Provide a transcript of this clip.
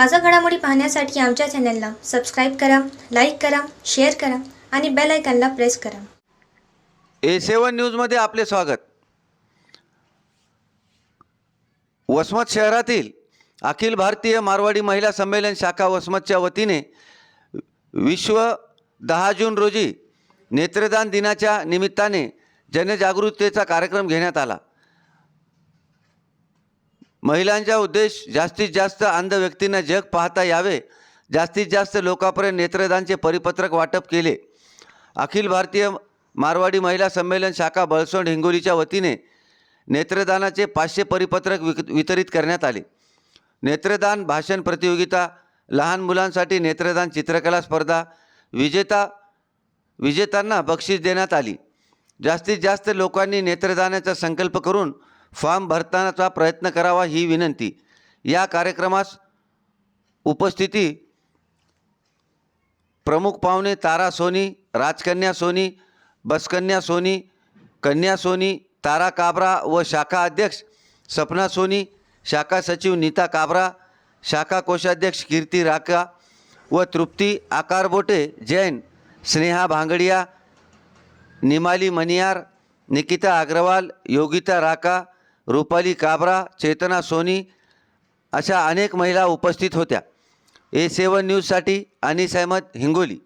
ताजा घडामोडी पाहण्यासाठी आमच्या चॅनलला सबस्क्राईब करा लाईक करा शेअर करा आणि बेल आयकॉनला प्रेस करा. ए सेवन न्यूजमध्ये आपले स्वागत. वसमत शहरातील अखिल भारतीय मारवाडी महिला संमेलन शाखा वसमतच्या वतीने विश्व दहा जून रोजी नेत्रदान दिनाच्या निमित्ताने जनजागृततेचा कार्यक्रम घेण्यात आला. महिलांचा उद्देश जास्तीत जास्त अंध व्यक्तींना जग पाहता यावे. जास्तीत जास्त लोकांपर्यंत नेत्रदानचे परिपत्रक वाटप केले. अखिल भारतीय मारवाडी महिला संमेलन शाखा बळसोंड हिंगोलीच्या वतीने नेत्रदानाचे पाचशे परिपत्रक विक वितरित करण्यात आले. नेत्रदान भाषण प्रतियोगिता लहान मुलांसाठी नेत्रदान चित्रकला स्पर्धा विजेता विजेत्यांना बक्षीस देण्यात आली. जास्तीत जास्त लोकांनी नेत्रदानाचा संकल्प करून फॉर्म भरतानाचा प्रयत्न करावा ही विनंती. या कार्यक्रमास उपस्थिती प्रमुख पाहुणे तारा सोनी राजकन्या सोनी बसकन्या सोनी कन्या सोनी तारा काबरा व शाखा अध्यक्ष सपना सोनी शाखा सचिव नीता काबरा शाखा कोषाध्यक्ष कीर्ती राका व तृप्ती आकारबोटे जैन स्नेहा भांगडिया निमाली मनियार निकिता अग्रवाल योगिता राका रुपाली काबरा चेतना सोनी अशा अनेक महिला उपस्थित होत्या. ए सेवन न्यूजसाठी अनिस अहमद हिंगोली.